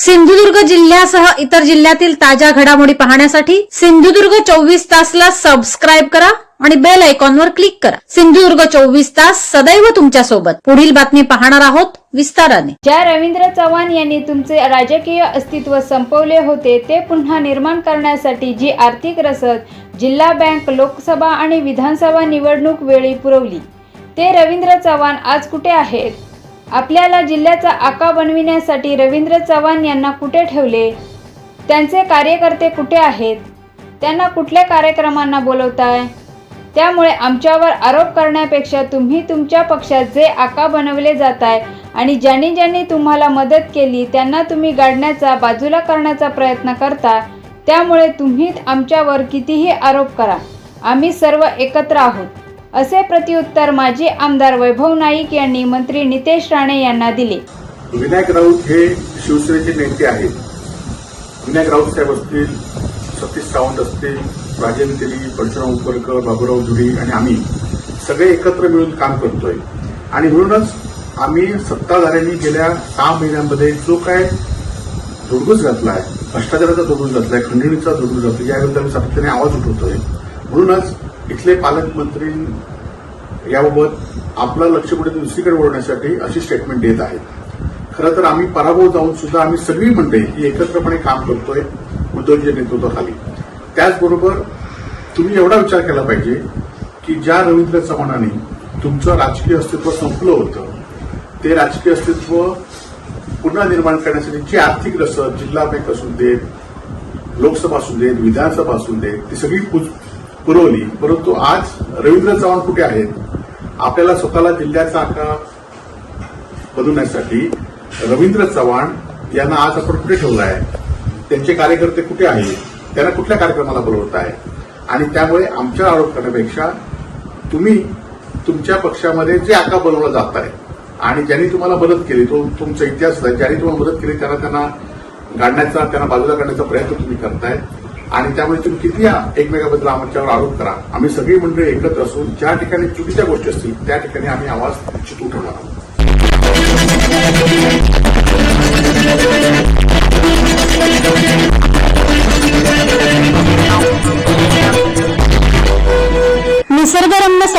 सिंधुदुर्ग जिल्ह्यासह इतर जिल्ह्यातील ताज्या घडामोडी पाहण्यासाठी सिंधुदुर्ग चोवीस तासला सबस्क्राईब करा आणि बेल आयकॉनवर क्लिक करा. सिंधुदुर्ग चोवीस तास सदैव तुमच्यासोबत पुढील बातमी पाहणार आहोत विस्ताराने. ज्या रवींद्र चव्हाण यांनी तुमचे राजकीय अस्तित्व संपवले होते ते पुन्हा निर्माण करण्यासाठी जी आर्थिक रसद जिल्हा बँक लोकसभा आणि विधानसभा निवडणूक वेळी पुरवली ते रवींद्र चव्हाण आज कुठे आहेत? आपल्याला जिल्ह्याचा आका बनविण्यासाठी रवींद्र चव्हाण यांना कुठे ठेवले? त्यांचे कार्यकर्ते कुठे आहेत? त्यांना कुठल्या कार्यक्रमांना बोलवताय? त्यामुळे आमच्यावर आरोप करण्यापेक्षा तुम्ही तुमच्या पक्षात जे आका बनवले जात आहे आणि ज्यांनी ज्यांनी तुम्हाला मदत केली त्यांना तुम्ही गाडण्याचा बाजूला करण्याचा प्रयत्न करता त्यामुळे तुम्ही आमच्यावर कितीही आरोप करा. आम्ही सर्व एकत्र आहोत. असे प्रत्युत्तर माजी आमदार वैभव नाईक यांनी मंत्री नितेश राणे यांना दिले. विनायक राऊत हे शिवसेनेचे नेते आहेत. विनायक राऊत साहेब असतील सतीश सावंत असतील राजेंद्र तेली परशुराम उपरकर बाबूराव धुरी आणि आम्ही सगळे एकत्र मिळून काम करतोय. आणि म्हणूनच आम्ही सत्ताधाऱ्यांनी गेल्या सहा महिन्यांमध्ये जो काय धुडगूस घातला आहे भ्रष्टाचाराचा धुडगूस घातला आहे खंडणीचा धुडगूस घातला याबद्दल आम्ही सातत्याने आवाज उठवतोय. म्हणूनच इथले पालकमंत्री याबाबत आपलं लक्ष कुठे दुसरीकडे वळवण्यासाठी अशी स्टेटमेंट देत आहेत. खरं तर आम्ही पराभव जाऊन सुद्धा आम्ही सगळी मंडळी ही एकत्रपणे काम करतोय उद्धवजीच्या नेतृत्वाखाली. त्याचबरोबर तुम्ही एवढा विचार केला पाहिजे की ज्या रवींद्र चव्हाणांनी तुमचं राजकीय अस्तित्व संपलं होतं ते राजकीय अस्तित्व पुन्हा निर्माण करण्यासाठी जी आर्थिक रसद जिल्हा बँक असू देत लोकसभा असू देत विधानसभा असू देत ती सगळी पुरवली परंतु आज रवींद्र चव्हाण कुठे आहेत? आपल्याला स्वतःला जिल्ह्याचा आकार बनवण्यासाठी रवींद्र चव्हाण यांना आज आपण कुठे ठेवलं आहे? त्यांचे कार्यकर्ते कुठे आहेत? त्यांना कुठल्या कार्यक्रमाला बोलवत आहे? आणि त्यामुळे आमच्या आरोप करण्यापेक्षा तुम्ही तुमच्या पक्षामध्ये जे आका बनवलं जात आहे आणि ज्यांनी तुम्हाला मदत केली तो तुमचा इतिहास ज्यांनी तुम्हाला मदत केली त्यांना त्यांना गाडण्याचा त्यांना बाजूला काढण्याचा प्रयत्न तुम्ही करताय. आणि त्यामुळे तुम्ही किती एकमेकाबद्दल आमच्यावर आरोप करा. आम्ही सगळी मंडळी एकत्र असून ज्या ठिकाणी चुकीच्या गोष्टी असतील त्या ठिकाणी आम्ही आवाज निश्चित उठवणार आहोत.